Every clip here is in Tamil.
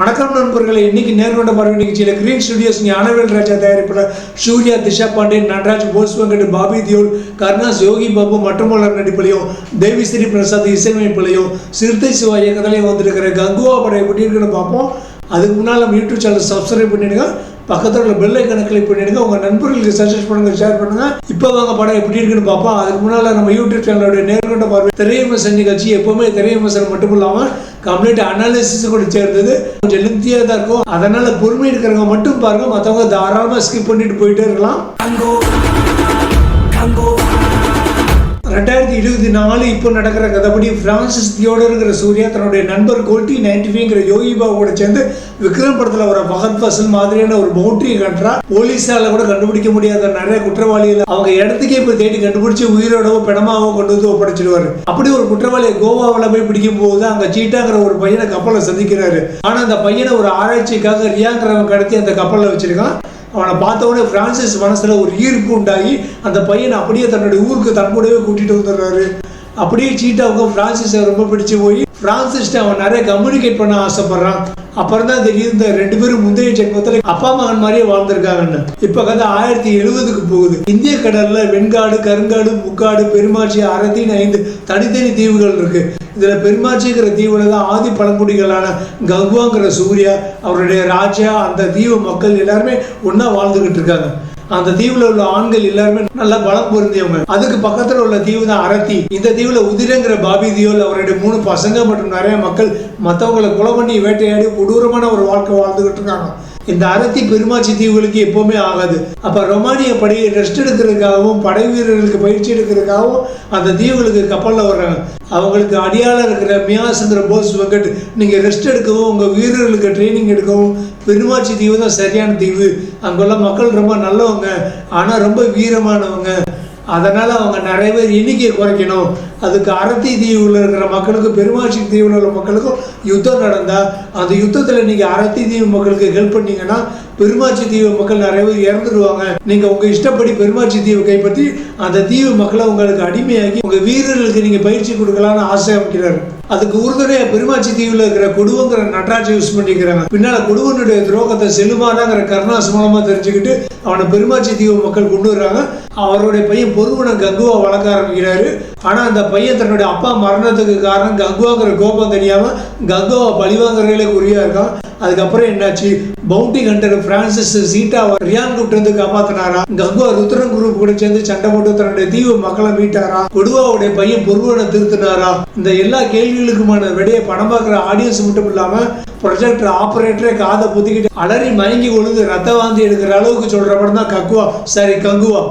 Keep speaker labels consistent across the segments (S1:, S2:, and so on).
S1: வணக்கம் நண்பர்களே. இன்னைக்கு நேர்கொண்ட பார்வை நிகழ்ச்சியில் கிரீன் ஸ்டுடியோஸ் ஞானவேல் ராஜா தயாரிப்பில் சூர்யா திஷா பாண்டே நடராஜ் போஸ் வெங்கட் பாபி தியோல் கருணாஸ் யோகி பாபு மற்றும் பலர் நடிப்பிலையும் தேவி ஸ்ரீ பிரசாத் இசையமைப்பிலையும் சிறுத்தை சிவா இயக்கத்திலையும் வந்திருக்கிற கங்குவா படம் எப்படி இருக்குன்னு பார்ப்போம். அதுக்கு முன்னால் நம்ம யூடியூப் சேனல் சப்ஸ்கிரைப் பண்ணிடுங்க. பக்கத்தில் உள்ள பெல்லை கணக்கில் இப்போ பண்ணிடுங்க உங்கள் நண்பர்களுக்கு சஜஸ்ட் பண்ணுங்கள் ஷேர் பண்ணுங்கள் இப்போ வாங்க படம் எப்படி இருக்குன்னு பார்ப்போம். அதுக்கு முன்னால் நம்ம யூடியூப் சேனலோட நேர்கொண்ட பார்வை திரையமசன் நிகழ்ச்சி எப்போவுமே திரையமசன் மட்டும் இல்லாமல் கம்ப்ளீட் அனாலிசிஸ் கூட சேர்ந்தது. கொஞ்சம் லென்த்தியாக தான் இருக்கும். அதனால் பொறுமை இருக்கிறவங்க மட்டும் பாருங்கள் மற்றவங்க தாராளமாக ஸ்கிப் பண்ணிட்டு போயிட்டே இருக்கலாம். ரெண்டாயிரத்தி இருபத்தி நாலு இப்போ நடக்கிற கதைப்படி பிரான்சிஸ் தியோடருங்கிற சூர்யா தன்னுடைய நண்பர் கோல்டி நைன்டிஃபைங்கிற யோகி பாபுவோட சேர்ந்து விக்ரம் படத்தில் வர பகத் ஃபசல் மாதிரியான ஒரு பவுண்டரியை கட்டுறா. போலீஸால கூட கண்டுபிடிக்க முடியாத நிறைய குற்றவாளிகள் அவங்க இடத்துக்கே போய் தேடி கண்டுபிடிச்சு உயிரோடவோ பிணமாவோ கொண்டு வந்து ஒப்படைச்சிடுவாரு. அப்படி ஒரு குற்றவாளியை கோவாவில் போய் பிடிக்கும் போது அங்க சீட்டாங்கிற ஒரு பையனை கப்பலை சந்திக்கிறாரு. ஆனா அந்த பையனை ஒரு ஆராய்ச்சிக்காக ரியாங்கிறவன் கடத்தி அந்த கப்பலில் வச்சிருக்கான். அவனை பார்த்தவொடனே ஃப்ரான்சிஸ் பிரான்சிஸ் ஒரு ஈர்ப்பு உண்டாகி அந்த பையனை அப்படியே தன்னுடைய ஊருக்கு தன் கூடவே வந்துடுறாரு. அப்படியே சீட்டாவுக்கு ஃப்ரான்சிஸை ரொம்ப பிடிச்சு போய் பிரான்சிஸ்ட அவன் நிறைய கம்யூனிகேட் பண்ண ஆசைப்படுறான். அப்புறம் தான் தெரியுது இந்த ரெண்டு பேரும் முந்தைய ஜென்மத்தில் அப்பா மகன் மாதிரியே வாழ்ந்திருக்காங்கன்னு. இப்போ கதை ஆயிரத்தி எழுபதுக்கு போகுது. இந்திய கடல்ல வெண்காடு கருங்காடு முக்காடு பெருமாட்சி அறத்தின் ஐந்து தனித்தனி தீவுகள் இருக்கு. இதுல பெருமாட்சிங்கிற தீவுல தான் ஆதி பழங்குடிகளான கங்குவாங்கிற சூர்யா அவருடைய ராஜா அந்த தீவு மக்கள் எல்லாருமே ஒன்றா வாழ்ந்துகிட்டு இருக்காங்க. அந்த தீவுல உள்ள ஆண்கள் எல்லாருமே நல்லா பலம் பொருந்தியவங்க. அதுக்கு பக்கத்துல உள்ள தீவு தான் அரத்தி. இந்த தீவுல உதிரங்கிற பாபி தியோல் அவருடைய மூணு பசங்க மற்றும் நிறைய மக்கள் மற்றவங்களை கொலை பண்ணி வேட்டையாடி கொடூரமான ஒரு வாழ்க்கை வாழ்ந்துகிட்டு இருக்காங்க. இந்த அரத்தி பெருமாச்சி தீவுகளுக்கு எப்பவுமே ஆகாது. அப்ப ரொமானிய படை ரெஸ்ட் எடுக்கிறதுக்காகவும் படை வீரர்களுக்கு பயிற்சி எடுக்கிறதுக்காகவும் அந்த தீவுகளுக்கு கப்பலில் வர்றாங்க. அவங்களுக்கு அடியாள இருக்கிற மியாசந்திர போஸ் வெங்கட் நீங்க ரெஸ்ட் எடுக்கவும் உங்க வீரர்களுக்கு ட்ரைனிங் எடுக்கவும் பெருமாச்சி தீவு தான் சரியான தீவு அங்குள்ள மக்கள் ரொம்ப நல்லவங்க. ஆனால் ரொம்ப வீரமானவங்க. அதனால அவங்க நிறைய பேர் எண்ணிக்கையை குறைக்கணும். அதுக்கு அரத்தி தீவுல இருக்கிற மக்களுக்கும் பெருமாச்சி தீவில் உள்ள மக்களுக்கும் யுத்தம் நடந்தா அந்த யுத்தத்தில் நீங்கள் அரத்தி தீவு மக்களுக்கு ஹெல்ப் பண்ணீங்கன்னா பெருமாச்சி தீவு மக்கள் நிறைய பேர் இறந்துடுவாங்க நீங்க உங்க இஷ்டப்படி பெருமாட்சி தீவு கைப்பற்றி அந்த தீவு மக்களை உங்களுக்கு அடிமையாக்கி உங்கள் வீரர்களுக்கு நீங்கள் பயிற்சி கொடுக்கலாம்னு ஆசை அமைக்கிறார். அதுக்கு உறுதுணையா பெருமாச்சி தீவுல இருக்கிற கொடுவங்கிற நட்ராஜை யூஸ் பண்ணிக்கிறாங்க பின்னால கொடுவனுடைய துரோகத்தை செல்லுமானாங்கிற கருணாஸ் மூலமா தெரிஞ்சுக்கிட்டு அவனை பெருமாச்சி தீவு மக்கள் கொண்டு வர்றாங்க. அவருடைய பையன் பொறுவனை கங்குவா வளர்க்க ஆரம்பிக்கிறாரு. ஆனா அந்த பையன் தன்னுடைய அப்பா மரணத்துக்கு காரணம் கங்குவாங்கிற கோபம் தெரியாம கங்குவா பழிவாங்கிறதுல குறியா இருக்கான். அதுக்கப்புறம் என்னாச்சு? Bounty hunter Francis Cheetah Ryan கூப்பிட்டு வந்து காப்பாத்தினாரா? கங்குவா ருத்ரன் குரூப் கூட சேர்ந்து சண்டை போட்டு தன்னுடைய தீவு மக்களை மீட்டாரா? கொடுவாவுடைய பையன் பொருவனை திருத்தினாரா? இந்த எல்லா கேள்வி கேள்விகளுக்குமான விடையை படம் பார்க்குற ஆடியன்ஸ் மட்டும் இல்லாமல் ப்ரொஜெக்டர் ஆப்ரேட்டரே காதை புத்திக்கிட்டு அலறி மயங்கி கொழுந்து ரத்த வாந்தி எடுக்கிற அளவுக்கு சொல்கிற படம் தான் கக்குவா. சாரி கங்குவா.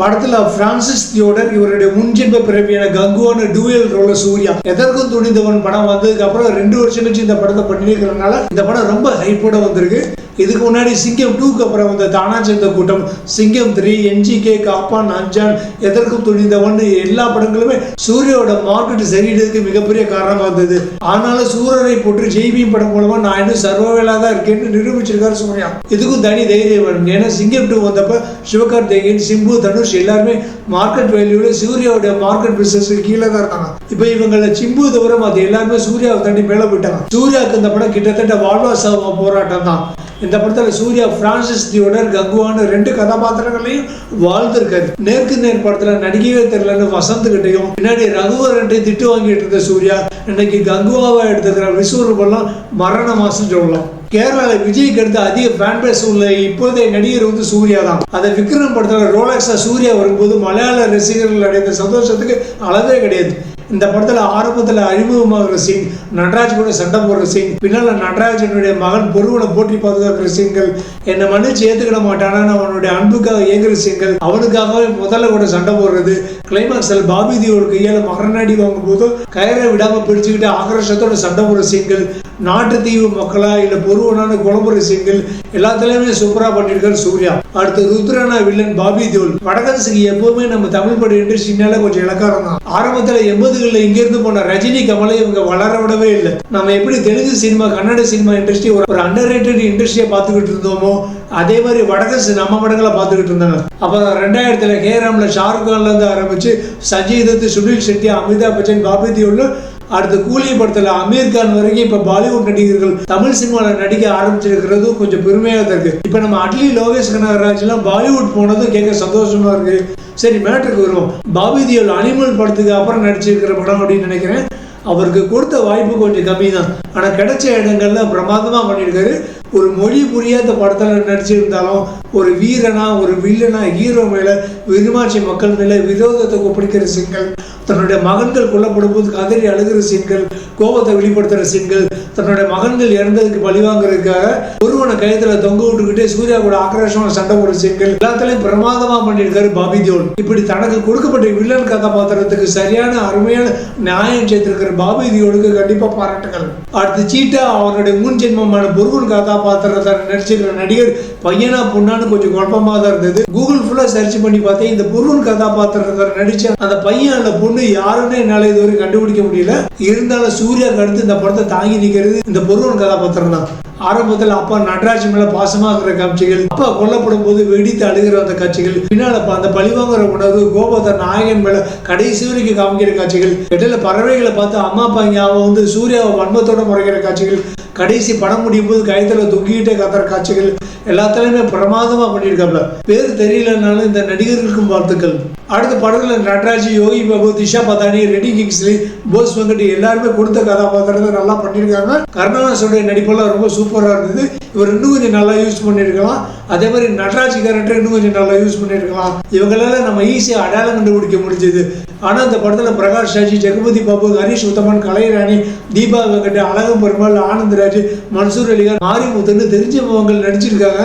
S1: படத்துல பிரான்சிஸ் தியோடர் இவருடைய முன்ஜென்ம பிறவியான கங்குவான டூயல் ரோல சூர்யா. எதற்கும் துணிந்தவன் படம் வந்ததுக்கு அப்புறம் ரெண்டு வருஷம் கழிச்சு இந்த படத்தை பண்ணிருக்கிறதுனால இந்த படம் ரொம்ப ஹைப்போட வந்திருக்கு. இதுக்கு முன்னாடி சிங்கம் டூக்கு அப்புறம் வந்த தானா கூட்டம் சிங்கம் த்ரீ என்ஜிகே காப்பான் அஞ்சான் எதற்கும் துணிந்தவன் எல்லா படங்களுமே சூரியோட மார்க்கெட் சரியிடுறதுக்கு மிகப்பெரிய காரணமா இருந்தது. ஆனாலும் சூரரை போட்டு ஜெய்பியும் படம் மூலமா நான் இன்னும் சர்வவேலா தான் இருக்கேன்னு நிரூபிச்சிருக்காரு சூர்யா இதுக்கும் தனி தைரியம் வேணும். ஏன்னா சிங்கம் டூ வந்தப்ப சிவகார்த்திகேயன் சிம்பு தனுஷ் எல்லாருமே மார்க்கெட் வேல்யூல சூர்யாவுடைய மார்க்கெட் பிசினஸ் கீழே தான் இருக்காங்க. இப்போ இவங்கள சிம்பு தவிர அது எல்லாருமே சூர்யாவை தாண்டி மேல போயிட்டாங்க. சூர்யாவுக்கு இந்த படம் கிட்டத்தட்ட வாழ்வா சாவா போராட்டம் தான். இந்த படத்துல சூர்யா பிரான்சிஸ் தியோடர் கங்குவான்னு ரெண்டு கதாபாத்திரங்களையும் வாழ்ந்திருக்காரு. நேருக்கு நேர் படத்துல நடிகவே தெரியலன்னு வசந்த் கிட்டையும் பின்னாடி ரகுவரன்ட்டை திட்டு வாங்கிட்டு இருந்த சூர்யா இன்னைக்கு கங்குவாவை எடுத்துக்கிற விஸ்வரூபம்லாம் மரண மாசம் சொல்லலாம். கேரளாவில் விஜய்க்கு அடுத்து அதிக ஃபேன் பேஸ் உள்ள இப்போதைய நடிகர் வந்து சூர்யா தான். அதை விக்ரம் படத்தில் ரோலக்ஸா சூர்யா வரும்போது மலையாள ரசிகர்கள் அடைந்த சந்தோஷத்துக்கு அளவே கிடையாது. இந்த படத்தில் ஆரம்பத்தில் அறிமுகமாகிற சீன் நடராஜ் கூட சண்டை போடுற சீன் பின்னால் நடராஜனுடைய மகன் பொருவனை போற்றி பாதுகாக்கிற சீன்கள் என்னை மன்னிச்சு ஏத்துக்கிட நான் அவனுடைய அன்புக்காக இயங்குற சீன்கள் அவனுக்காகவே முதல்ல கூட சண்டை போடுறது. கிளைமாக்ஸில் பாபி தேவோட கையால மகரநாடி வாங்கும் போதும் கயிறை விடாமல் பிடிச்சுக்கிட்டு ஆக்ரோஷத்தோட சண்டை போடுற சீன்கள் நாட்டு தீவு மக்களா இல்லை பொருவனான குழம்புற சீன்கள் எல்லாத்துலயுமே சூப்பரா பண்ணியிருக்காரு சூர்யா. அடுத்து ருத்ரனா வில்லன் பாபி தேவல் வடகரசுக்கு எப்பவுமே நம்ம தமிழ் படம் இண்டஸ்ட்ரினால கொஞ்சம் இலக்காரம் தான் ஆரம்பத்துல எண்பதுகள்ல இங்க இருந்து போன ரஜினி கமலை இவங்க வளர விடவே இல்லை. நம்ம எப்படி Telugu cinema Kannada cinema industry ஒரு அண்டர் ரேட்டட் இண்டஸ்ட்ரியை பார்த்துக்கிட்டு இருந்தோமோ அதே மாதிரி வடகரசு நம்ம படங்களை பார்த்துக்கிட்டு இருந்தாங்க. அப்புறம் ரெண்டாயிரத்துல ஹே ஷாருக் கான்ல இருந்து ஆரம்பிச்சு சஞ்சய் தத் சுனில் செட்டி அமிதாப் பச்சன் பாபி தியோல்னு அடுத்து கூலி படத்தில் அமீர் கான் வரைக்கும் இப்போ பாலிவுட் நடிகர்கள் தமிழ் சினிமாவில் நடிக்க ஆரம்பிச்சிருக்கிறது கொஞ்சம் பெருமையாக தான் இருக்கு. இப்போ நம்ம அட்லி லோகேஷ் கனகராஜ்லாம் பாலிவுட் போனதும் கேட்க சந்தோஷமா இருக்கு. சரி மேட்ருக்கு வருவோம். பாபி தியோல் அனிமல் படத்துக்கு அப்புறம் நடிச்சிருக்கிற படம் அப்படின்னு நினைக்கிறேன். அவருக்கு கொடுத்த வாய்ப்பு கொஞ்சம் கம்மி தான் ஆனால் கிடைச்ச இடங்கள்ல பிரமாதமாக பண்ணியிருக்காரு. ஒரு மொழி புரியாத படத்தில் நடிச்சிருந்தாலும் ஒரு வீரனா ஒரு வில்லனா ஹீரோ மேலே விருமாட்சி மக்கள் மேலே விரோதத்தை ஒப்படைக்கிற சீன்கள் தன்னுடைய மகன்கள் கொல்லப்படும் போது கதறி அழுகிற சீன்கள் கோபத்தை வெளிப்படுத்துகிற சீன்கள் தன்னுடைய மகன்கள் இறந்ததுக்கு பழிவாங்கிறதுக்காக ஒருவனை கயத்துல தொங்க விட்டுக்கிட்டே சூர்யா கூட ஆக்ரோஷமா சண்டை போடுற சீன்கள் எல்லாத்துலயும் பிரமாதமா பண்ணியிருக்காரு பாபி தியோல் இப்படி தனக்கு கொடுக்கப்பட்ட வில்லன் கதாபாத்திரத்துக்கு சரியான அருமையான நியாயம் செய்திருக்கிற பாபி தியோலுக்கு கண்டிப்பா பாராட்டுகள். அடுத்து சீட்டா அவனுடைய முன் ஜென்மமான பொருவன் கதாபாத்திரத்தை நடிச்சிருக்கிற நடிகர் பையனா பொண்ணான்னு கொஞ்சம் குழப்பமா தான் இருந்தது. கூகுள் ஃபுல்லா சர்ச் பண்ணி பார்த்தேன் இந்த பொருவன் கதாபாத்திரத்தை நடிச்ச அந்த பையன் அந்த பொண்ணு யாருன்னு என்னால இதுவரை கண்டுபிடிக்க முடியல. இருந்தாலும் சூர்யாவுக்கு அடுத்து இந்த படத்தை தாங்கி நிக்கிறது இந்த பொருவன் கதாபாத்திரம் தான் ஆரம்பத்தில் அப்பா நடராஜ் மேல பாசமா இருக்கிற காட்சிகள் அப்பா கொல்லப்படும் போது வெடித்து அழுகிற அந்த காட்சிகள் பின்னால அந்த பழிவாங்குற உணவு கோபத்தை நாயகன் மேல கடைசி வரைக்கும் காமிக்கிற காட்சிகள் இடையில பறவைகளை பார்த்து அம்மா அப்பா ஞாபகம் வந்து சூர்யாவை வன்மத்தோட முறைக்கிற காட்சிகள் கடைசி படம் முடியும் போது கயத்துல தொங்கிட்டே கத்துற காட்சிகள் எல்லாத்துலயுமே பிரமாதமா பண்ணியிருக்காப்ல. பேர் தெரியலனாலும் இந்த நடிகர்களுக்கும் வாழ்த்துக்கள். அடுத்த படத்துல நடராஜ் யோகி பாபு திஷா பதானி ரெடி கிங்ஸ்லி போஸ் வெங்கட் எல்லாருமே கொடுத்த கதாபாத்திரத்தை நல்லா பண்ணியிருக்காங்க. கருணாசோடைய நடிப்பெல்லாம் ரொம்ப சூப்பரா இருந்தது. இவர் இன்னும் கொஞ்சம் நல்லா யூஸ் பண்ணியிருக்கலாம். அதே மாதிரி நடராஜ் கேரக்டர் இன்னும் கொஞ்சம் நல்லா யூஸ் பண்ணியிருக்கலாம். இவங்களால நம்ம ஈஸியாக அடையாளம் கண்டுபிடிக்க முடிஞ்சது. ஆனால் இந்த படத்தில் பிரகாஷ் ராஜ் ஜெகபதி பாபு ஹரிஷ் உத்தமன் கலைராணி தீபா வெங்கட் அழகம் பெருமாள் ஆனந்தராஜ் மன்சூர் அலிகான் மாரிமுத்துன்னு தெரிஞ்சவங்க நடிச்சிருக்காங்க.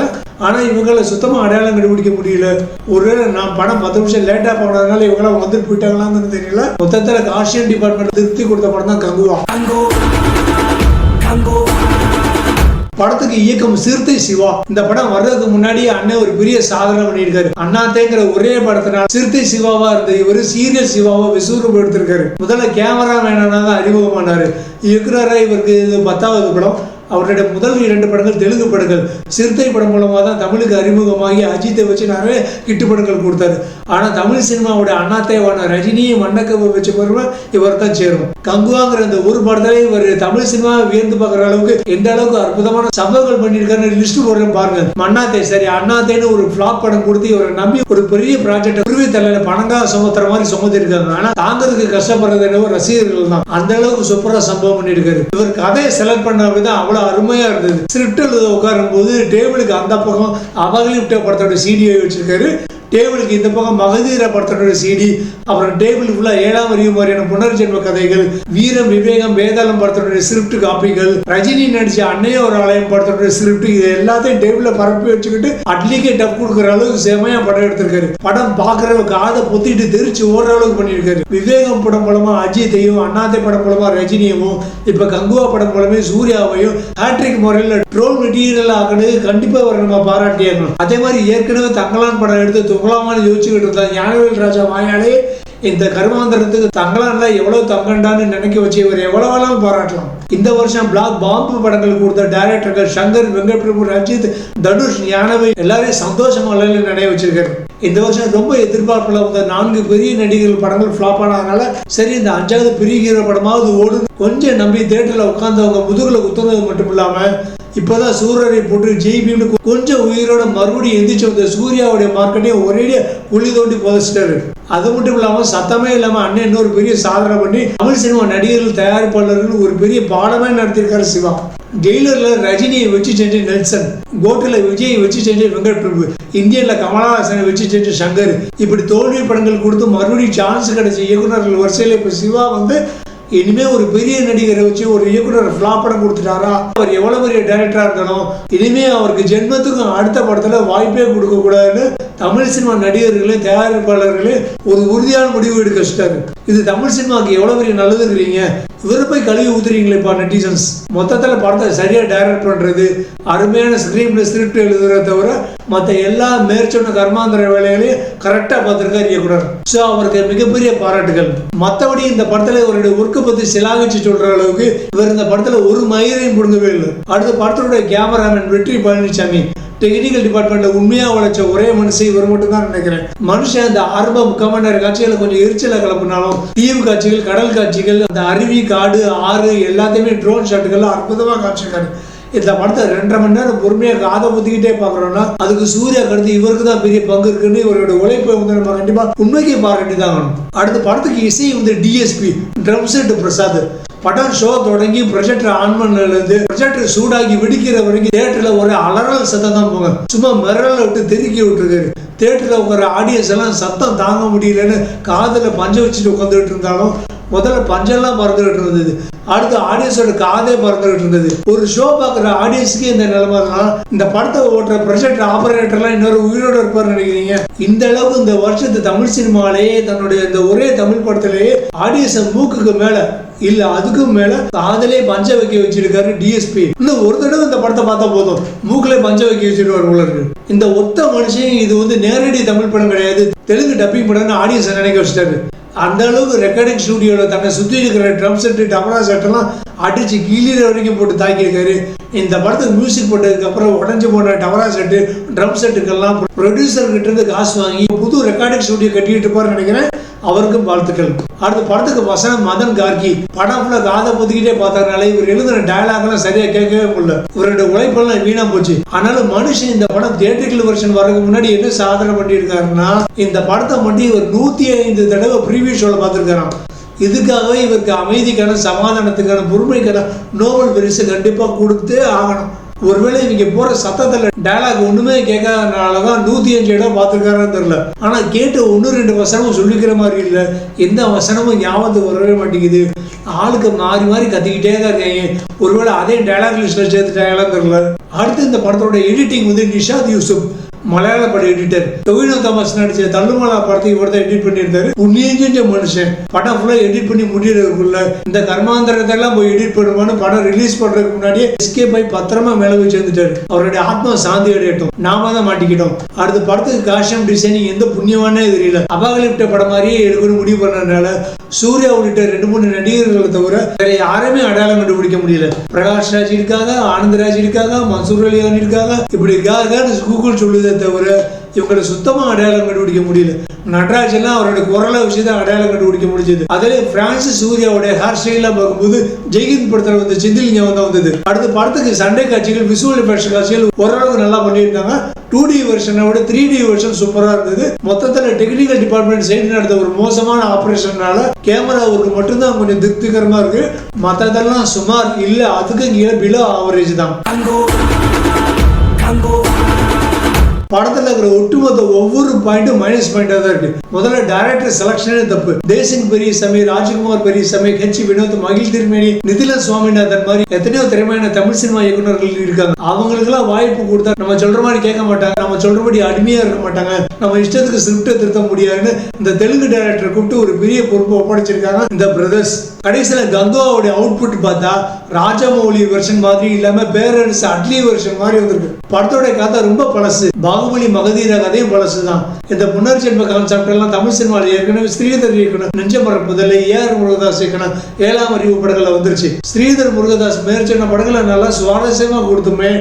S1: ஆனால் இவங்களை சுத்தமாக அடையாளம் கண்டுபிடிக்க முடியல. ஒருவேளை நான் படம் பத்து நிமிஷம் லேட்டாக போனதுனால இவங்களாம் வந்துட்டு போயிட்டாங்களான்னு தெரியல. மொத்தத்தில் காஸ்டியூம் டிபார்ட்மெண்ட் திருப்தி கொடுத்த படம் தான் கங்குவா. படத்துக்கு இயக்கம் சிறுத்தை சிவா. இந்த படம் வர்றதுக்கு முன்னாடி அண்ணன் ஒரு பெரிய சாதனை பண்ணியிருக்காரு. அண்ணாத்தேங்கிற ஒரே படத்தினால் சிறுத்தை சிவாவா இருந்த இவர் சீரியல் சிவாவா விசுவரப்படுத்திருக்காரு முதல்ல கேமரா மேனாக தான் அறிமுகமானாரு. இயக்குனரா இவருக்கு இது பத்தாவது படம். அவருடைய முதல் இரண்டு படங்கள் தெலுங்கு படங்கள். சிறுத்தை படம் மூலமாக தான் தமிழுக்கு அறிமுகமாகி அஜித்தை வச்சு நிறைய கிட்டு படங்கள் கொடுத்தாரு. ஆனால் தமிழ் சினிமாவோட அண்ணாத்தேவான ரஜினியை மன்னக்கவை வச்சு பெருமை இவர் தான் சேரும். கங்குவாங்கிற அந்த ஒரு படத்திலே இவர் தமிழ் சினிமாவை வியந்து பார்க்குற அளவுக்கு எந்த அளவுக்கு அற்புதமான சம்பவங்கள் பண்ணியிருக்காருன்னு லிஸ்ட் போடுறேன் பாருங்க. மண்ணாத்தே சரி அண்ணாத்தேன்னு ஒரு ஃப்ளாப் படம் கொடுத்து இவரை நம்பி ஒரு பெரிய ப்ராஜெக்ட் குருவி தலையில பணங்கா சுமத்துற மாதிரி சுமத்திருக்காங்க. ஆனா தாங்கிறதுக்கு கஷ்டப்படுறது என்னவோ ரசிகர்கள் தான் அந்த அளவுக்கு சூப்பரா சம்பவம் பண்ணியிருக்காரு. இவர் கதையை செலக்ட் பண்ண விதம் படம் அருமையா இருந்தது. ஸ்கிரிப்ட் எழுத உட்காரும்போது டேபிளுக்கு அந்த பக்கம் அபகலிப்ட படத்தோட சிடியை வச்சிருக்காரு. டேபிளுக்கு இந்த பக்கம் மகதீர படத்தோட சிடி அப்புறம் டேபிள் உள்ள ஏழாம் அறிவு மாதிரியான புனர்ஜென்ம கதைகள் வீரம் விவேகம் வேதாளம் படத்தோட ஸ்கிரிப்ட் காப்பிகள் ரஜினி நடிச்ச அன்னைய ஒரு ஆலயம் படத்தோட ஸ்கிரிப்ட் இது எல்லாத்தையும் டேபிள்ல பரப்பி வச்சுக்கிட்டு அட்லிக்கே டப் கொடுக்குற அளவுக்கு செமையா படம் எடுத்திருக்காரு. படம் பாக்குறவங்க காதை பொத்திட்டு தெரிச்சு ஓடுற அளவுக்கு பண்ணியிருக்காரு. விவேகம் படம் மூலமா அஜித்தையும் அண்ணாத்தை படம் மூலமா ரஜினியும் இப்ப கங்குவா படம் மூலமே சூர்யாவையும் ஹேட்ரிக் முறையில் ட்ரோல் மெட்டீரியல் ஆகணும் கண்டிப்பா அவரை நம்ம பாராட்டியாகணும். அதே மாதிரி ஏற்கனவே தங்கலான் படம் எடுத்து துங்கலாமான்னு யோசிச்சுக்கிட்டு இருந்தா ஞானவேல் ராஜா வாயாலே இந்த கருமாந்திரத்துக்கு தங்கலான்ல எவ்வளவு தங்கண்டான்னு நினைக்க வச்சு இவர் எவ்வளவு வேணாலும் பாராட்டலாம். இந்த வருஷம் பிளாக் பாம்பு படங்கள் கொடுத்த டைரக்டர்கள் சங்கர் வெங்கட் பிரபு ரஞ்சித் தனுஷ் ஞானவை எல்லாரையும் சந்தோஷமா நினைய வச்சிருக்காரு. இந்த வருஷம் ரொம்ப எதிர்பார்ப்புல வந்த நான்கு பெரிய நடிகர்கள் படங்கள் ஃப்ளாப் ஆனதுனால சரி இந்த அஞ்சாவது பெரிய ஹீரோ படமாவது ஓடும் கொஞ்சம் நம்பி தேட்டரில் உட்காந்தவங்க முதுகுல குத்துனது மட்டும் இல்லாம இப்போதான் சூரியரை போட்டு ஜெய்பின்னு கொஞ்சம் உயிரோட மறுபடியும் எந்திரிச்சு வந்த சூர்யாவுடைய மார்க்கெட்டையும் ஒரேடியா குழி தோண்டி புதைச்சிட்டாரு. அது மட்டும் இல்லாமல் சத்தமே இல்லாமல் அண்ணன் இன்னொரு பெரிய சாதனை பண்ணி தமிழ் சினிமா நடிகர்கள் தயாரிப்பாளர்கள் ஒரு பெரிய பாடமே நடத்தியிருக்காரு சிவா. ஜெயிலரில் ரஜினியை வச்சு செஞ்ச நெல்சன் கோட்டில் விஜயை வச்சு செஞ்ச வெங்கட் பிரபு இந்தியனில் கமலஹாசனை வச்சு செஞ்ச சங்கர். இப்படி தோல்வி படங்கள் கொடுத்து மறுபடியும் சான்ஸ் கிடைச்ச இயக்குனர்கள் வரிசையில் இப்போ சிவா வந்து இனிமே ஒரு பெரிய நடிகரை வச்சு ஒரு இயக்குனர் ஃபிளாப் படம் கொடுத்துட்டாரா? அவர் எவ்வளவு பெரிய டைரக்டரா இருந்தாலும் இனிமே அவருக்கு ஜென்மத்துக்கும் அடுத்த படத்துல வாய்ப்பே கொடுக்க கூடாதுன்னு தமிழ் சினிமா நடிகர்களே தயாரிப்பாளர்களே ஒரு உறுதியான முடிவு எடுக்க வச்சுட்டாரு. இது தமிழ் சினிமாவுக்கு எவ்வளவு பெரிய நல்லதுங்கிறீங்க இவரை போய் கழுவி ஊத்துறீங்களேப்பா நெட்டிசன்ஸ் மொத்தத்தில் படத்தை சரியாக டைரக்ட் பண்ணுறது அருமையான ஸ்கிரீப்ல ஸ்கிரிப்ட் எழுதுறத தவிர மற்ற எல்லா மேற்சொன்ன கர்மாந்திர வேலைகளையும் கரெக்டா பார்த்துருக்காரு இயக்குனர். ஸோ அவருக்கு மிகப்பெரிய பாராட்டுகள். மற்றபடி இந்த படத்துல இவருடைய ஒர்க்கை பத்தி சிலாகிச்சு சொல்ற அளவுக்கு இவர் இந்த படத்துல ஒரு மயிரையும் பிடுங்கவே இல்லை. அடுத்த படத்தினுடைய கேமராமேன் வெற்றி பழனிசாமி டெக்னிக்கல் டிபார்ட்மெண்ட்ல உண்மையா உழைச்ச ஒரே மனுஷன் இவர் மட்டும் தான் நினைக்கிறேன். மனுஷன் அந்த ஆரம்ப முக்கால் நேர காட்சிகளை கொஞ்சம் எரிச்சலை கிளப்பினாலும் தீவு காட்சிகள் கடல் காட்சிகள் அந்த அருவி காடு ஆறு எல்லாத்தையுமே ட்ரோன் ஷாட்டுகள்லாம் அற்புதமா காட்சிருக்காரு இந்த படத்தை ரெண்டரை மணி நேரம் பொறுமையாக காதை ஊற்றிக்கிட்டே பார்க்குறோம்னா அதுக்கு சூர்யா கருத்து இவருக்கு தான் பெரிய பங்கு இருக்குன்னு இவரோட உழைப்பை வந்து நம்ம கண்டிப்பாக உண்மைக்கு பார்க்க தான் அடுத்த படத்துக்கு இசை வந்து டிஎஸ்பி ட்ரம் செட் பிரசாத். படம் ஷோ தொடங்கி ப்ரொஜெக்டர் ஆன் பண்ணலேருந்து ப்ரொஜெக்டர் சூடாகி வெடிக்கிற வரைக்கும் தேட்டரில் ஒரு அலறல் சத்தம் தான் போங்க சும்மா மிரலை விட்டு தெருக்கி விட்டுருக்காரு. தேட்டரில் உட்கார ஆடியன்ஸ் எல்லாம் சத்தம் தாங்க முடியலன்னு காதில் பஞ்ச வச்சுட்டு உட்காந்துட்டு இருந்தாலும் முதல்ல பஞ்செல்லாம் பறந்துகிட்டு இருந்தது. அடுத்து ஆடியன்ஸோட காதே பறந்துகிட்டு இருந்தது. ஒரு ஷோ பார்க்குற ஆடியன்ஸுக்கு இந்த நிலைமைனா இந்த படத்தை ஓட்டுற ப்ரொஜெக்டர் ஆபரேட்டர்லாம் இன்னொரு உயிரோட இருப்பார்னு நினைக்கிறீங்க? இந்த அளவுக்கு இந்த வருஷத்து தமிழ் சினிமாலேயே தன்னுடைய இந்த ஒரே தமிழ் படத்திலேயே ஆடியன்ஸை மூக்குக்கு மேல இல்ல அதுக்கும் மேல காதலே பஞ்ச வைக்க வச்சிருக்காரு டிஎஸ்பி இன்னும் ஒரு தடவை இந்த படத்தை பார்த்தா போதும். மூக்குல பஞ்ச வைக்க வச்சிருவார் போல இருக்கு. இந்த ஒத்த மனுஷன் இது வந்து நேரடி தமிழ் படம் கிடையாது. தெலுங்கு டப்பிங் படம்னு ஆடியன்ஸை நினைக்க வச்சிட்டாரு. அந்த அளவுக்கு ரெக்கார்டிங் ஸ்டுடியோல தன்னை சுற்றி இருக்கிற ட்ரம் செட்டு டமரா செட்டெல்லாம் அடிச்சு கீழே வரைக்கும் போட்டு தாக்கியிருக்காரு. இந்த படத்துக்கு மியூசிக் போட்டதுக்கப்புறம் உடஞ்சி போன டவரா செட்டு ட்ரம் செட்டுக்கெல்லாம் ப்ரொடியூசர்கிட்ட இருந்து காசு வாங்கி புது ரெக்கார்டிங் ஸ்டுடியோ கட்டிக்கிட்டு போகிறேன்னு நினைக்கிறேன். அவருக்கும் வாழ்த்துக்கள். அடுத்த படத்துக்கு வசனம் மதன் கார்கி. படம் ஃபுல்லாக காதை பொத்திக்கிட்டே பார்த்தாருனால இவர் எழுதுன டயலாக்லாம் எல்லாம் சரியா கேட்கவே முடியல. இவருடைய உழைப்பெல்லாம் வீணா போச்சு. ஆனாலும் மனுஷன் இந்த படம் தியேட்டரிக்கல் வருஷன் வரதுக்கு முன்னாடி என்ன சாதனை பண்ணியிருக்காருன்னா இந்த படத்தை மட்டும் இவர் நூத்தி ஐந்து தடவை ப்ரீவியூ ஷோவில் பார்த்துருக்காராம் இதுக்காகவே இவருக்கு அமைதிக்கான சமாதானத்துக்கான பொறுமைக்கான நோபல் பரிசு கண்டிப்பா கொடுத்தே ஆகணும். ஒருவேளை இவங்க போற சத்தத்துல டயலாக் ஒண்ணுமே கேட்காதனாலதான் நூத்தி அஞ்சு இடம் பார்த்துருக்காருன்னு தெரியல. ஆனா கேட்ட ஒன்று ரெண்டு வசனமும் சொல்லிக்கிற மாதிரி இல்லை. எந்த வசனமும் ஞாபகத்துக்கு வரவே மாட்டேங்குது. ஆளுக்கு மாறி மாறி கத்திக்கிட்டே தான் இருக்காங்க. ஒருவேளை அதே டயலாக் லிஸ்ட்ல சேர்த்துட்டாங்களான்னு தெரியல. அடுத்து இந்த படத்தோட எடிட்டிங் வந்து நிஷாத் யூசுப். மலையாள பட எடிட்டர் டொவினோ தாமஸ் நடிச்ச தள்ளுமலா படத்தை இவர் தான் எடிட் பண்ணியிருந்தாரு. புண்ணியம் செஞ்ச மனுஷன். படம் ஃபுல்லா எடிட் பண்ணி முடியறதுக்குள்ள இந்த கர்மாந்திரத்தெல்லாம் போய் எடிட் பண்ணுவான்னு படம் ரிலீஸ் பண்றதுக்கு முன்னாடியே எஸ்கே ஆகி பத்திரமா மேல போய் சேர்ந்துட்டாரு. அவருடைய ஆத்மா சாந்தி அடையட்டும். நாம தான் மாட்டிக்கிட்டோம். அடுத்த படத்துக்கு காஸ்டியூம் டிசைனிங் எந்த புண்ணியமானே தெரியல. அபாகலிப்ட படம் மாதிரியே எடுக்கணும் முடிவு பண்ணதுனால சூர்யா உள்ளிட்ட ரெண்டு மூணு நடிகர்களை தவிர வேற யாருமே அடையாளம் கண்டுபிடிக்க முடியல. பிரகாஷ் ராஜ் இருக்காங்க ஆனந்தராஜ் இருக்காங்க மன்சூர் அலிகான் இருக்காங்க. இப்படி இருக்காங்கன்னு கூகுள் சொல்லுது. தவிர இவங்களை சுத்தமா அடையாளம் கண்டுபிடிக்க முடியல. நடராஜெல்லாம் அவரோட குரலை வச்சு தான் அடையாளம் கண்டுபிடிக்க முடிஞ்சது. அதில் பிரான்சிஸ் சூர்யாவுடைய ஹேர் ஸ்டைலாம் பார்க்கும்போது ஜெய்ஹிந்த் படத்தில் வந்து செந்தில் ஞாபகம் தான் வந்தது. அடுத்த படத்துக்கு சண்டை காட்சிகள் விசுவல் எஃபெக்ட்ஸ் காட்சிகள் ஓரளவுக்கு நல்லா பண்ணியிருந்தாங்க. டூ டி வெர்ஷனை விட த்ரீ டி வெர்ஷன் சூப்பராக இருந்தது. மொத்தத்தில் டெக்னிக்கல் டிபார்ட்மெண்ட் சைடு நடந்த ஒரு மோசமான ஆப்ரேஷனால கேமராவுக்கு மட்டும்தான் கொஞ்சம் திருப்திகரமாக இருக்கு. மற்றதெல்லாம் சுமார் இல்லை அதுக்கு கீழே பிலோ ஆவரேஜ் தான். படத்துல இருக்கிற ஒட்டுமொத்த ஒவ்வொரு பாயிண்ட்டும் மைனஸ் பாயிண்டா தான் இருக்கு. முதல்ல டைரக்டர் செலக்ஷனே தப்பு. தேசிங் பெரியசாமி ராஜ்குமார் பெரியசாமி ஹெச் வினோத் மகிழ் திருமேனி நிதிலன் சுவாமிநாதன் மாதிரி எத்தனையோ திறமையான தமிழ் சினிமா இயக்குநர்கள் இருக்காங்க. அவங்களுக்கெல்லாம் வாய்ப்பு கொடுத்தா நம்ம சொல்ற மாதிரி கேட்க மாட்டாங்க. நம்ம சொல்றபடி அடிமையா இருக்க மாட்டாங்க. நம்ம இஷ்டத்துக்கு ஸ்கிரிப்டை திருத்த முடியாதுன்னு இந்த தெலுங்கு டைரக்டர் கூப்பிட்டு ஒரு பெரிய பொறுப்பை ஒப்படைச்சிருக்காங்க இந்த பிரதர்ஸ் கடைசியில கங்கோவோடைய அவுட்புட் பார்த்தா ராஜமௌலி வெர்ஷன் மாதிரி இல்லாம பேரரசு அட்லி வெர்ஷன் மாதிரி வந்திருக்கு. படத்தோட கதை ரொம்ப பழசு. பாகுபலி மகதீர கதையும் பழசு தான் இந்த புனர்ஜென்ம கான்செப்ட் எல்லாம் தமிழ் சினிமாவில் ஏற்கனவே ஸ்ரீதர் இயக்கணும் நெஞ்சமர முதல்ல ஏஆர் முருகதாஸ் இயக்கணும் ஏழாம் அறிவு படங்களை வந்துருச்சு. ஸ்ரீதர் முருகதாஸ் மேற்சொன்ன படங்களை நல்லா சுவாரஸ்யமா கொடுத்துமே.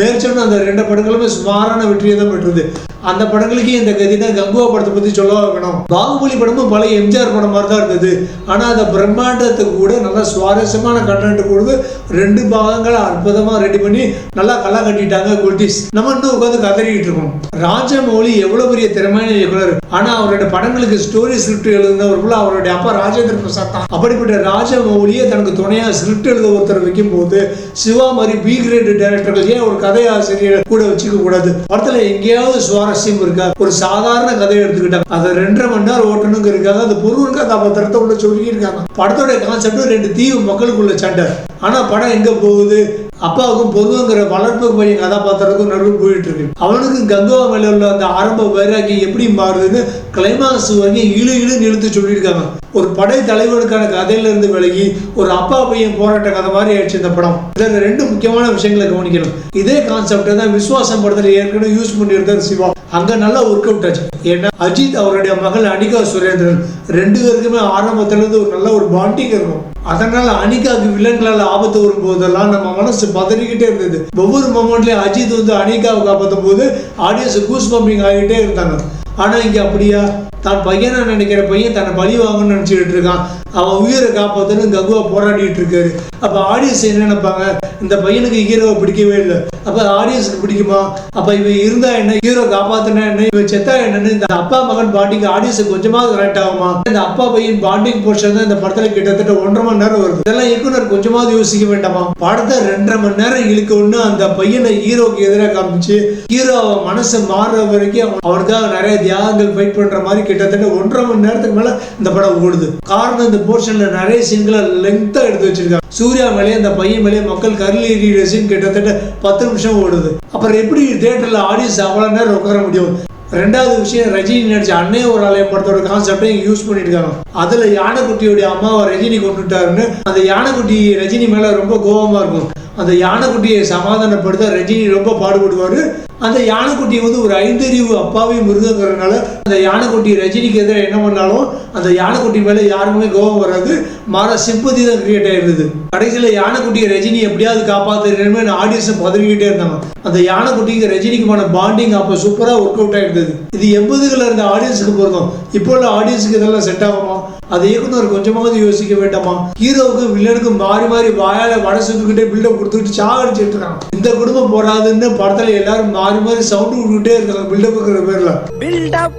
S1: மேற்சொன்ன அந்த ரெண்டு படங்களுமே சுமாரான வெற்றியை தான் பெற்றது அந்த படங்களுக்கு இந்த கதினா கங்குவா படத்தை பற்றி சொல்ல வேணும் பாகுபலி படமும் பழைய எம்ஜிஆர் படம் மாதிரி தான் இருந்தது. ஆனா அந்த பிரம்மாண்டத்துக்கு கூட நல்லா சுவாரஸ்யமான கண்டென்ட் கொடுத்து ரெண்டு பாகங்களை அற்புதமாக ரெடி பண்ணி நல்லா களை கட்டிட்டாங்க குல்டிஸ் நம்ம இன்னும் உட்காந்து கதறிக்கிட்டு இருக்கோம். ராஜமௌலி எவ்வளவு பெரிய திறமையான இயக்குனர். ஆனால் அவரோட படங்களுக்கு ஸ்டோரி ஸ்கிரிப்ட் எழுதுனவர் அவருடைய அப்பா ராஜேந்திர பிரசாத் தான். அப்படிப்பட்ட ராஜமௌலியை தனக்கு துணையாக ஸ்கிரிப்ட் எழுத ஒருத்தர் வைக்கும் போது சிவா மாதிரி பி கிரேட் டைரக்டர்கள் ஏன் ஒரு கதை ஆசிரியர் கூட வச்சுக்க கூடாது படத்தில் எங்கேயாவது சுவாரஸ்யம் இருக்கா ஒரு சாதாரண கதையை எடுத்துக்கிட்டாங்க அதை ரெண்டரை மணி நேரம் ஓட்டணுங்க இருக்காங்க அந்த பொருள் கதாபாத்திரத்தை உள்ள சொல்லியிருக்காங்க. படத்தோட கான்செப்ட் ரெண்டு தீவு மக்களுக்குள்ள சண்டை. ஆனா படம் எங்க போகுது? அப்பாவுக்கும் பொதுங்கிற வளர்ப்பு பையன் கதாபாத்திரத்துக்கும் நடுவில் போயிட்டு இருக்கு அவனுக்கும் கங்குவா மேல உள்ள அந்த ஆரம்ப வைராக்கியம் எப்படி மாறுதுன்னு கிளைமாக்ஸ் வரைக்கும் இழு இழுன்னு இழுத்து சொல்லியிருக்காங்க. ஒரு படை தலைவருக்கான கதையில இருந்து விலகி ஒரு அப்பா பையன் போராட்ட கதை மாதிரி ஆயிடுச்சு இந்த படம். இதில் ரெண்டு முக்கியமான விஷயங்களை கவனிக்கணும். இதே கான்செப்டை தான் விசுவாசம் படத்துல ஏற்கனவே யூஸ் பண்ணியிருந்தார் சிவா. அங்க நல்லா ஒர்க் அவுட் ஆச்சு. ஏன்னா அஜித் அவருடைய மகள் அனிகா சுரேந்திரன் ரெண்டு பேருக்குமே ஆரம்பத்துல இருந்து ஒரு நல்ல ஒரு பாண்டிங் இருக்கும் அதனால அனிகாவுக்கு வில்லன்களால் ஆபத்து வரும்போதெல்லாம் நம்ம மனசு பதறிக்கிட்டே இருந்தது. ஒவ்வொரு மொமெண்ட்லேயும் அஜித் வந்து அனிகாவை காப்பாற்றும் போது ஆடியன்ஸ் கூஸ் பம்பிங் ஆகிட்டே இருந்தாங்க. ஆனா இங்க அப்படியா? தான் பையனை நினைக்கிற பையன் தன்னை பழி வாங்கணும்னு நினச்சிக்கிட்டு இருக்கான். அவன் உயிரை காப்பாற்றுன்னு கங்குவா போராடிட்டு இருக்காரு. அப்போ ஆடியன்ஸ் என்ன நினைப்பாங்க? இந்த பையனுக்கு ஹீரோவை பிடிக்கவே இல்லை. அப்ப ஆடியன்ஸுக்கு பிடிக்குமா? அப்ப இவன் இருந்தா என்ன? ஹீரோ காப்பாத்தினா என்ன? இவன் செத்தா என்னன்னு இந்த அப்பா மகன் பாண்டிங் ஆடியன்ஸுக்கு கொஞ்சமாவது கரெக்ட் ஆகுமா? இந்த அப்பா பையன் பாண்டிங் போர்ஷன் தான் இந்த படத்துல கிட்டத்தட்ட ஒன்றரை மணி நேரம் வருது. இதெல்லாம் இயக்குனர் கொஞ்சமாவது யோசிக்க வேண்டாமா? படத்தை ரெண்டரை மணி நேரம் இழுக்க ஒன்று அந்த பையனை ஹீரோக்கு எதிராக காமிச்சு ஹீரோ அவன் மனசு மாறுற வரைக்கும் அவன் அவனுக்காக நிறைய தியாகங்கள் ஃபைட் பண்ற மாதிரி கிட்டத்தட்ட ஒன்றரை மணி நேரத்துக்கு மேல இந்த படம் ஓடுது. காரணம் இந்த போர்ஷன்ல நிறைய சீன்களை லெங்தா எடுத்து வச்சிருக்காங்க. சூர்யா மேலே அந்த பையன் மேலே மக்கள் கருள் எறிகிற சீன் கிட்டத்தட்ட பத்து நிமிஷம் ஓடுது. அப்புறம் எப்படி தியேட்டர்ல ஆடியன்ஸ் அவ்வளவு நேரம் உட்கார முடியும்? ரெண்டாவது விஷயம் ரஜினி நடிச்ச அன்னைய ஒரு ஆலயம் படத்தோட கான்செப்டை யூஸ் பண்ணிருக்காங்க அதுல யானைக்குட்டியோட அம்மாவை ரஜினி கொண்டுட்டாருன்னு அந்த யானைக்குட்டி ரஜினி மேல ரொம்ப கோபமா இருக்கும். அந்த யானைக்குட்டியை சமாதானப்படுத்த ரஜினி ரொம்ப பாடுபடுவாரு. அந்த யானைக்குட்டி வந்து ஒரு ஐந்தறிவு அப்பாவி மிருகங்கிறதுனால அந்த யானைக்குட்டி ரஜினிக்கு எதிராக என்ன பண்ணாலும் அந்த யானைக்குட்டி மேலே யாருக்குமே கோபம் வராது. மாற சிம்பதி தான் கிரியேட் ஆயிருந்தது கடைசியில் யானைக்குட்டியை ரஜினி எப்படியாவது காப்பாற்றுறேன்னு ஆடியன்ஸை பதறிக்கிட்டே இருந்தாங்க. அந்த யானைக்குட்டிக்கு ரஜினிக்குமான பாண்டிங் அப்போ சூப்பராக ஒர்க் அவுட் ஆகிருந்தது இது எண்பதுகளில் இருந்த ஆடியன்ஸுக்கு பொருந்தும். இப்போ உள்ள ஆடியன்ஸுக்கு இதெல்லாம் செட் ஆகுமா? அது இயக்குனர் கொஞ்சமாவது யோசிக்க வேண்டாமா? ஹீரோவுக்கு வில்லனுக்கு மாறி மாறி வாயால வடை சுத்துக்கிட்டே பில்டப் கொடுத்துட்டு சாகடிச்சிட்டு இருக்காங்க இந்த குடும்பம் போறாதுன்னு படத்துல எல்லாரும் மாறி மாறி சவுண்ட் விட்டுக்கிட்டே இருக்காங்க பேர்ல.
S2: பில்டப்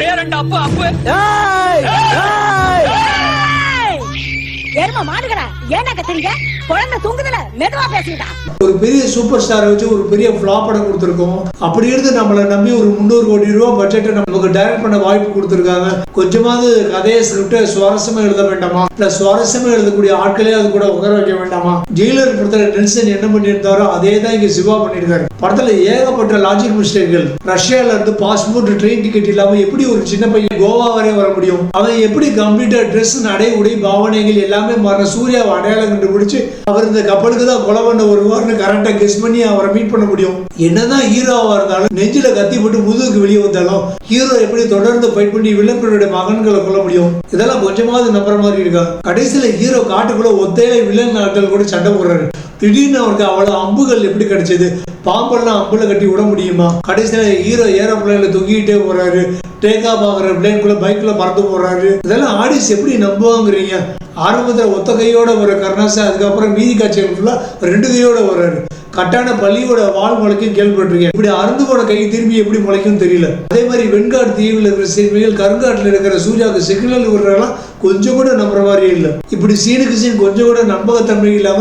S3: பேரண்ட அப்பா அப்பு.
S4: எரும மாடுகளா ஏன்டா கத்துறீங்க குழந்தை தூங்குதுல மெதுவா பேசுங்கடா
S1: ஒரு பெரிய சூப்பர் ஸ்டாரை வச்சு ஒரு பெரிய ஃபிளாப் படம் கொடுத்துருக்கோம். அப்படி இருந்து நம்மளை நம்பி ஒரு முந்நூறு கோடி ரூபா பட்ஜெட்டை நமக்கு டைரக்ட் பண்ண வாய்ப்பு கொடுத்துருக்காங்க. கொஞ்சமாவது கதையை ஸ்கிரிப்டை சுவாரஸ்யமா எழுத வேண்டாமா? இல்ல சுவாரஸ்யமா எழுதக்கூடிய ஆட்களே அது கூட உட்கார வைக்க வேண்டாமா? ஜெயிலர் படத்துல நெல்சன் என்ன பண்ணியிருந்தாரோ அதே தான் இங்க சிவா பண்ணியிருக்காரு. படத்துல ஏகப்பட்ட லாஜிக் மிஸ்டேக்கள் ரஷ்யால இருந்து பாஸ்போர்ட் ட்ரெயின் டிக்கெட் இல்லாம எப்படி ஒரு சின்ன பையன் கோவா வரை வர முடியும்? அவன் எப்படி கம்ப்ளீட்டா ட்ரெஸ் நடை உடை பாவனைகள் எல்லாம் மாறின சூர்யாவை அடையாளம் கண்டுபிடிச்சு அவர் இந்த கப்பலுக்கு தான் கொலை பண்ண வருவார்னு கரெக்டா கெஸ் பண்ணி அவரை மீட் பண்ண முடியும். என்னதான் ஹீரோவா இருந்தாலும் நெஞ்சில கத்தி போட்டு முதுகுக்கு வெளியே வந்தாலும் ஹீரோ எப்படி தொடர்ந்து ஃபைட் பண்ணி வில்லன்களுடைய மகன்களை கொல்ல முடியும்? இதெல்லாம் கொஞ்சமாவது நம்புற மாதிரி இருக்கா? கடைசியில ஹீரோ காட்டுக்குள்ள ஒத்தையில வில்லன் ஆட்கள் கூட சண்டை போடுறாரு. திடீர்னு அவருக்கு அவ்வளவு அம்புகள் எப்படி கிடைச்சது? பாம்பெல்லாம் அம்புல கட்டி விட முடியுமா? கடைசியில ஹீரோ ஏரோப்ளேன்ல தொங்கிக்கிட்டே போறாரு. டேக் ஆஃப் ஆகிற பிளேன்குள்ள பைக்ல பறந்து போறாரு. இதெல்லாம் ஆடியன்ஸ் எப்படி நம்புவாங்கிறீங்க? ஆரம்பத்துல ஒத்த கையோட வர கருணாசன் அதுக்கப்புறம் மீதி காட்சிகள் ஃபுல்லாக ரெண்டு கையோட வர்றாரு. கட்டான பள்ளியோட வால் முளைக்கும் கேள்விப்பட்டிருக்கேன். இப்படி அருந்து போன கை திரும்பி எப்படி முளைக்கும் தெரியல. அதே மாதிரி வெண்காடு தீவில் இருக்கிற சிறுமிகள் கருங்காட்டில் இருக்கிற சூர்யாவுக்கு சிக்னல் விடுறதெல்லாம் கொஞ்சம் கூட நம்புற மாதிரி இல்லை. இப்படி சீனுக்கு சீன் கொஞ்சம் கூட நம்பகத்தன்மை இல்லாம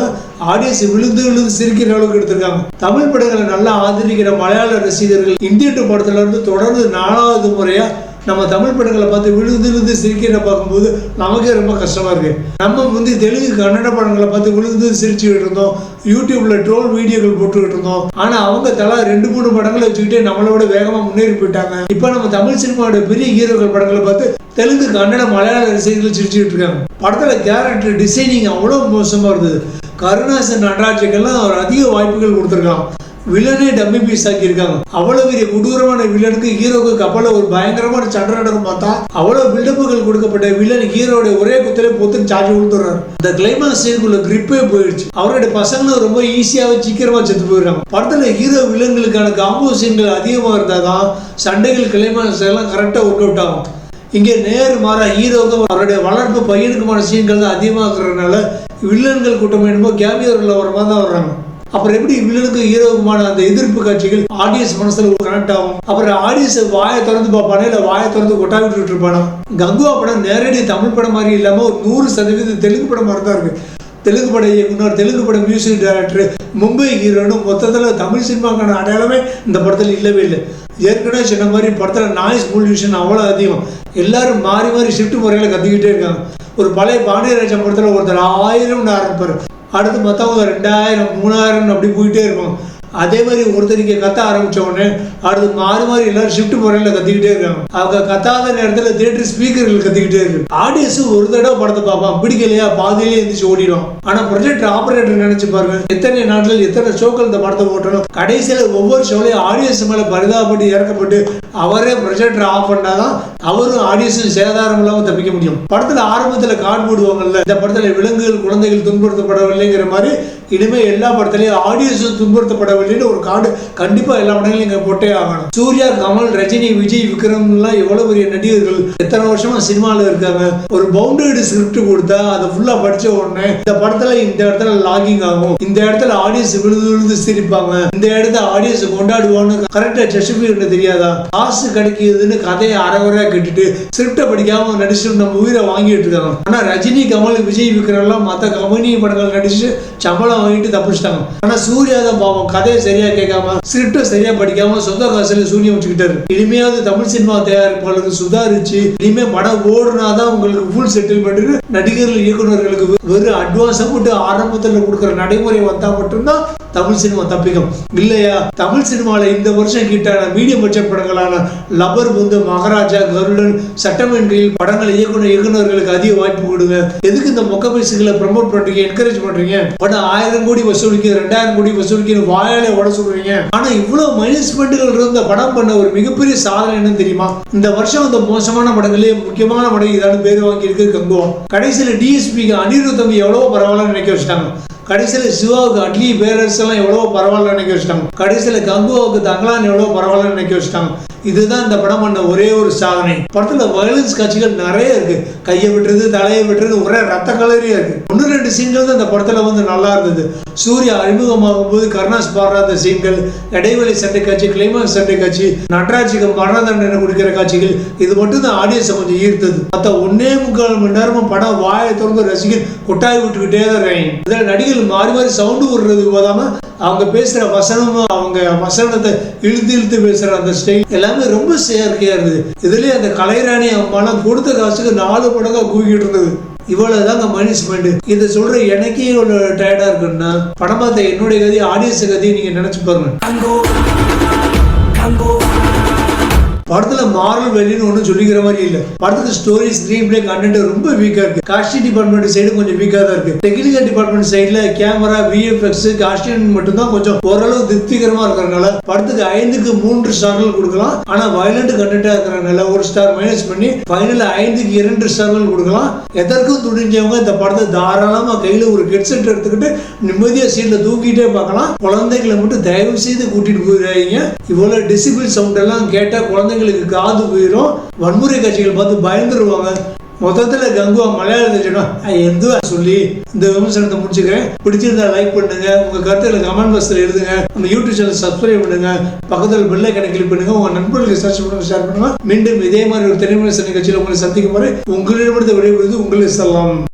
S1: ஆடியன்ஸ் விழுந்து விழுந்து சிரிக்கிற அளவுக்கு எடுத்திருக்காங்க. தமிழ் படங்களை நல்லா ஆதரிக்கிற மலையாள ரசிகர்கள் இந்திய படத்துல இருந்து தொடர்ந்து நாலாவது முறையா நம்ம தமிழ் படங்களை பார்த்து விழுந்து விழுந்து சிரிக்கிற பார்க்கும்போது நமக்கே ரொம்ப கஷ்டமா இருக்கு. நம்ம வந்து தெலுங்கு கன்னட படங்களை பார்த்து விழுந்து சிரிச்சுக்கிட்டு இருந்தோம். யூடியூப்பில் ட்ரோல் வீடியோக்கள் போட்டுக்கிட்டு இருந்தோம். ஆனால் அவங்க தலா ரெண்டு மூணு படங்களை வச்சுக்கிட்டே நம்மளோட வேகமாக முன்னேறி போயிட்டாங்க. இப்போ நம்ம தமிழ் சினிமாவோட பெரிய ஹீரோக்கள் படங்களை பார்த்து தெலுங்கு கன்னட மலையாள ரசிகர்கள் சிரிச்சுக்கிட்டு இருக்காங்க. படத்தில் கேரக்டர் டிசைனிங் அவ்வளவு மோசமா இருந்தது. கருணாசன் நடராஜுக்கெல்லாம் அவர் அதிக வாய்ப்புகள் கொடுத்துருக்கான். வில்லனே டம்மி பீஸ் ஆக்கியிருக்காங்க. அவ்வளவு பெரிய கொடூரமான வில்லனுக்கு ஹீரோக்கு கப்பல ஒரு பயங்கரமான சண்டை நடக்கும் பார்த்தா அவ்வளவு பில்டப்புகள் கொடுக்கப்பட்ட வில்லன் ஹீரோட ஒரே குத்திலே பொத்துன்னு சார்ஜ் கொடுத்துறாரு இந்த கிளைமாக்ஸ் சீனுக்குள்ள கிரிப்பே போயிடுச்சு அவருடைய பசங்களும் ரொம்ப ஈஸியாவே சீக்கிரமா செத்து போயிடுறாங்க. படத்துல ஹீரோ வில்லன்களுக்கான காம்போ சீன்கள் அதிகமா இருந்தாதான் சண்டைகள் கிளைமாக்ஸ் எல்லாம் கரெக்டா ஒர்க் அவுட் ஆகும். இங்கே நேர் மாறா ஹீரோவுக்கு அவருடைய வளர்ப்பு பையனுக்குமான சீன்கள் தான் அதிகமாக இருக்கிறதுனால வில்லன்கள் கூட்டம் என்னமோ கேமியோரில் வர மாதிரி தான் வர்றாங்க. அப்புறம் எப்படி வில்லனுக்கு ஹீரோவுக்குமான அந்த எதிர்ப்பு காட்சிகள்? ஆடியன்ஸ் மனசுல கனெக்ட் ஆகும். அப்புறம் ஆடியன்ஸ் வாயை திறந்து பார்ப்பானே இல்ல வாயை திறந்து கொட்டா விட்டுட்டு இருப்பானா? கங்குவா படம் நேரடி தமிழ் படம் மாதிரி இல்லாம ஒரு நூறு சதவீதம் தெலுங்கு படம் மாதிரி தான் இருக்கு. தெலுங்கு பட இயக்குனர் தெலுங்கு பட மியூசிக் டைரக்டர் மும்பை ஹீரோனு மொத்தத்தில் தமிழ் சினிமாக்கான அடையாளமே இந்த படத்தில் இல்லவே இல்லை. ஏற்கனவே சொன்ன மாதிரி படத்தில் நாய்ஸ் பொல்யூஷன் அவ்வளோ அதிகம். எல்லாரும் மாறி மாறி ஷிஃப்ட் முறையில் கத்திக்கிட்டே இருக்காங்க. ஒரு பழைய பாண்டியராஜன் படத்தில் ஒருத்தர் ஆயிரம்னு ஆரம்பிப்பார். அடுத்து மற்றவங்க ரெண்டாயிரம் மூணாயிரம் அப்படி போயிட்டே இருக்கும். அதே மாதிரி ஒருத்தர் இங்கே கத்த ஆரம்பிச்ச உடனே அடுத்து மாறி மாறி எல்லாரும் ஷிஃப்ட் முறையில் கத்திக்கிட்டே இருக்காங்க. அவங்க கத்தாத நேரத்தில் தியேட்டர் ஸ்பீக்கர்கள் கத்திக்கிட்டே இருக்கு. ஆடியன்ஸ் ஒரு தடவை படத்தை பார்ப்பான். பிடிக்கலையா? பாதியிலே எழுந்திரிச்சு ஓடிடும் ஆனால் ப்ரொஜெக்ட் ஆப்ரேட்டர் நினைச்சு பாருங்க எத்தனை நாட்கள் எத்தனை ஷோக்கள் இந்த படத்தை போட்டணும் கடைசியில ஒவ்வொரு ஷோலையும் ஆடியன்ஸ் மேல பரிதாபப்பட்டு இறக்கப்பட்டு அவரே ப்ரொஜெக்டர் ஆஃப் பண்ணாதான் அவரும் ஆடியன்ஸும் சேதாரம் இல்லாமல் தப்பிக்க முடியும். படத்துல ஆரம்பத்துல கார்டு போடுவாங்கல்ல இந்த படத்துல விலங்குகள் குழந்தைகள் துன்புறுத்தப்படவில்லைங்கிற மாதிரி இனிமே எல்லா படத்துலயும் ஆடியன்ஸ் துன்புறுத்தப்படவில்லைன்னு ஒரு கார்டு கண்டிப்பா எல்லா படங்களையும் இங்க போட்டே ஆகணும். சூர்யா கமல் ரஜினி விஜய் விக்ரம் எல்லாம் எவ்வளவு பெரிய நடிகர்கள். எத்தனை வருஷமா சினிமால இருக்காங்க. ஒரு பவுண்டரி ஸ்கிரிப்ட் கொடுத்தா அதை ஃபுல்லா படிச்ச உடனே இந்த படத்துல இந்த இடத்துல லாகிங் ஆகும். இந்த இடத்துல ஆடியன்ஸ் விழுந்து விழுந்து சிரிப்பாங்க. இந்த இடத்த ஆடியன்ஸ் கொண்டாடுவான்னு கரெக்டா ஜஸ்டிஃபை பண்ண தெரியாதா? காசு கிடைக்குதுன்னு கதையை அறகுறையா கேட்டுட்டு ஸ்கிரிப்டை படிக்காம நடிச்சுட்டு நம்ம உயிரை வாங்கிட்டு இருக்காங்க. ஆனா ரஜினி கமல் விஜய் விக்ரம் எல்லாம் மத்த கம்பெனி படங்கள் நடிச்சு சம்பளம் பணம் வாங்கிட்டு தப்பிச்சிட்டாங்க. ஆனா சூர்யாதான் பாவம் கதையை சரியா கேட்காம ஸ்கிரிப்டை சரியா படிக்காம சொந்த காசுல சூரிய வச்சுக்கிட்டாரு. இனிமையாவது தமிழ் சினிமா தயாரிப்பாளருக்கு சுதாரிச்சு இனிமே படம் ஓடுனாதான் உங்களுக்கு ஃபுல் செட்டில்மெண்ட் நடிகர்கள் இயக்குநர்களுக்கு வெறும் அட்வான்ஸ் மட்டும் ஆரம்பத்தில் கொடுக்குற நடைமுறை வந்தா மட்டும்தான் தமிழ் சினிமா தப்பிக்கும் இல்லையா? தமிழ் சினிமாவில் இந்த வருஷம் கிட்டான மீடியம் பட்ஜெட் படங்களான லபர் புந்து மகாராஜா கருடன் சட்டமன்றில் படங்கள் இயக்குனர் இயக்குனர்களுக்கு அதிக வாய்ப்பு கொடுங்க. எதுக்கு இந்த மொக்க பைசுகளை ப்ரமோட் பண்றீங்க? என்கரேஜ் பண்றீங்க? படம் ஆயிரம் கோடி வசூலிக்க ரெண்டாயிரம் கோடி வசூலிக்க வாயாலே உட சொல்றீங்க. ஆனா இவ்வளவு மைனஸ்மெண்ட்டுகள் இருந்த படம் பண்ண ஒரு மிகப்பெரிய சாதனை என்னன்னு தெரியுமா? இந்த வருஷம் அந்த மோசமான படங்களே முக்கியமான படம் இதான பேர் வாங்கி இருக்கு கங்குவா கடைசியில் டிஎஸ்பிக்கு அனிருத் தம்பி எவ்வளவு பரவாயில்ல நினைக்க வச்சிட்டாங்க. கடைசியில சிவாவுக்கு அட்லி பேரரசெல்லாம் எல்லாம் எவ்வளவு பரவாயில்ல நினைக்க வச்சிட்டாங்க. கடைசியில கங்குவாவுக்கு தங்கலான் எவ்வளவு பரவாயில்ல நினைக்க வச்சிட்டாங்க. இதுதான் இந்த படம் பண்ண ஒரே ஒரு சாதனை. படத்துல வயலன்ஸ் காட்சிகள் நிறைய இருக்கு. கையை விட்டுறது தலையை விட்டுறது ஒரே ரத்த கலரியா இருக்கு. ஒன்று ரெண்டு சீன்கள் தான் இந்த படத்துல வந்து நல்லா இருந்தது. சூர்யா அறிமுகமாகும் போது கருணாஸ் அந்த சீன்கள் இடைவெளி சண்டை காட்சி கிளைமாக்ஸ் சண்டை காட்சி நடராஜுக்கு மரண தண்டனை கொடுக்கிற காட்சிகள் இது மட்டும் தான் ஆடியன்ஸை கொஞ்சம் ஈர்த்தது. மற்ற ஒன்னே முக்கால் மணி நேரமும் படம் வாயை திறந்து ரசிகர் கொட்டாய் விட்டுக்கிட்டே தான் இருக்காங்க. இதில் நடிகர்கள் மாறி மாறி சவுண்டு விடுறது போதாம அவங்க பேசுற வசனமும் அவங்க வசனத்தை இழுத்து இழுத்து பேசுற அந்த ஸ்டைல் எல்லாம் ரொம்ப செயற்கையாக இருந்தது. இதுலயே அந்த கலைராணி அம்மாலாம் கொடுத்த காசுக்கு நாலு படங்கா கூக்கிட்டு இருந்தது. இவ்வளவுதாங்க மனிஷ்மெண்ட் இதை சொல்ற எனக்கே இவ்வளோ டயர்டா இருக்குன்னா படம் பார்த்த என்னுடைய கதையை ஆடியன்ஸ் கதையை நீங்க நினைச்சு பாருங்க. படத்துல மாரல் வெளின்னு ஒன்றும் சொல்லிக்கிற மாதிரி இல்ல. படத்துக்கு ஸ்டோரி ஸ்க்ரீன் பிளே கண்டென்ட் ரொம்ப வீக்கா இருக்கு. காஸ்டியூம் டிபார்ட்மெண்ட் சைடு கொஞ்சம் வீக்கா தான் இருக்கு. டெக்னிக்கல் டிபார்ட்மெண்ட் சைடுல கேமரா விஎஃப்எக்ஸ் காஸ்டியூம் மட்டும் தான் கொஞ்சம் ஓரளவு திருப்திகரமா இருக்கிறனால படத்துக்கு ஐந்துக்கு மூன்று ஸ்டார்கள் கொடுக்கலாம். ஆனா வயலண்ட் கண்டென்ட்டா இருக்கிறனால ஒரு ஸ்டார் மைனஸ் பண்ணி ஃபைனலில் ஐந்துக்கு இரண்டு ஸ்டார்கள் கொடுக்கலாம். எதற்கும் துணிஞ்சவங்க இந்த படத்தை தாராளமா கையில ஒரு ஹெட்செட் எடுத்துக்கிட்டு நிம்மதியா சீட்ல தூக்கிட்டே பார்க்கலாம். குழந்தைகளை மட்டும் தயவு செய்து கூட்டிட்டு போயிடாதீங்க. இவ்வளவு டிசிபிள் சவுண்ட் எல்லாம் கேட்டா குழந்தைங்களுக்கு காது போயிடும் வன்முறை காட்சிகள் பார்த்து பயந்துருவாங்க. மொத்தத்துல கங்குவா மலையாளத்தில் சொன்னா எந்த சொல்லி இந்த விமர்சனத்தை முடிச்சுக்கிறேன். பிடிச்சிருந்தா லைக் பண்ணுங்க. உங்க கருத்துக்களை கமெண்ட் பாக்ஸில் எழுதுங்க. நம்ம யூடியூப் சேனல் சப்ஸ்கிரைப் பண்ணுங்க. பக்கத்தில் பெல்லை கணக்கு கிளிக் பண்ணுங்க. உங்க நண்பர்களுக்கு சர்ச் பண்ணுங்க ஷேர் பண்ணுங்க. மீண்டும் இதே மாதிரி ஒரு திரைமலை நிகழ்ச்சியில் உங்களை சந்திக்கும் வரை உங்களிடமிருந்து விடைபெறுவது உங்களுக்கு செல்லாம்